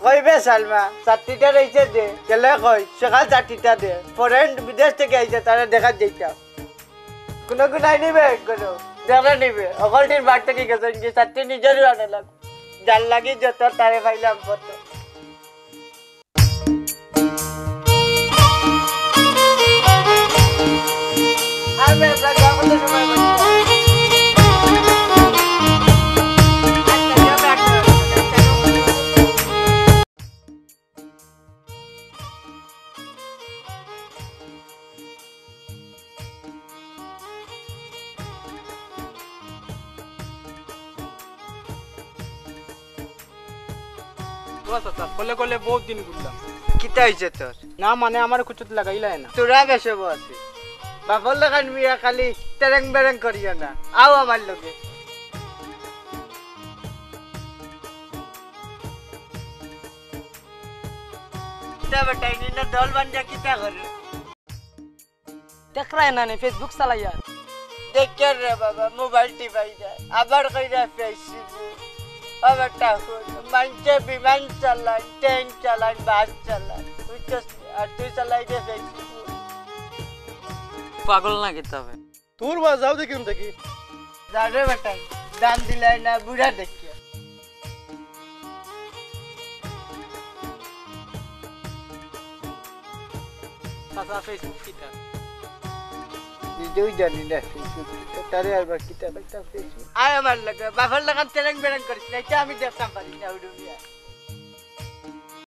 কইবে সালমা চারটিটা রয়েছে দে গেলে কই সকাল চারটিটা দে। ফরেন বিদেশ থেকে আইছে, তারা দেখা যাইতাম কোনো গুনাই নিবে, কোনো দেখা নিবে। অকলটির বার থেকে গেছেন চারটি নিজেরই আনালাম যার লাগি যত তারে পাইলাম কত কলে কলে বহুত দিন ঘুরলাম। কিতা হয়েছে তোর? না মানে আমার কুচুত লাগাইলাই না তোরা বেসে বসে? বাপর লাগান মিয়া খালি তেরেং বেরেং করিও না আও আমার লগে। কিতা বেটাই নিনা দল বান্ধা কিতা করে দেখরাই না ফেসবুক চালাইয়া দেখে রে বাবা মোবাইল টিপাই যায় আবার কইরা ফেসবুক আবার টাকুন মানুষে বিমান চালান ট্রেন চালান বাস চালান বুঝছস আর তুই চালাই ফেসবুক পাগল না কিতা হবে তোর বা যাও দেখিম দেখি। দাঁড়ে বেটাই দাম দিলাই না বুড়া দেখিয়া চাচা ফেসবুক কিটা নিজেও জানি না তারে আবার কিটা একটা আয় আমার তেলেং বেরেং করিস না আমি দেখতাম পারি না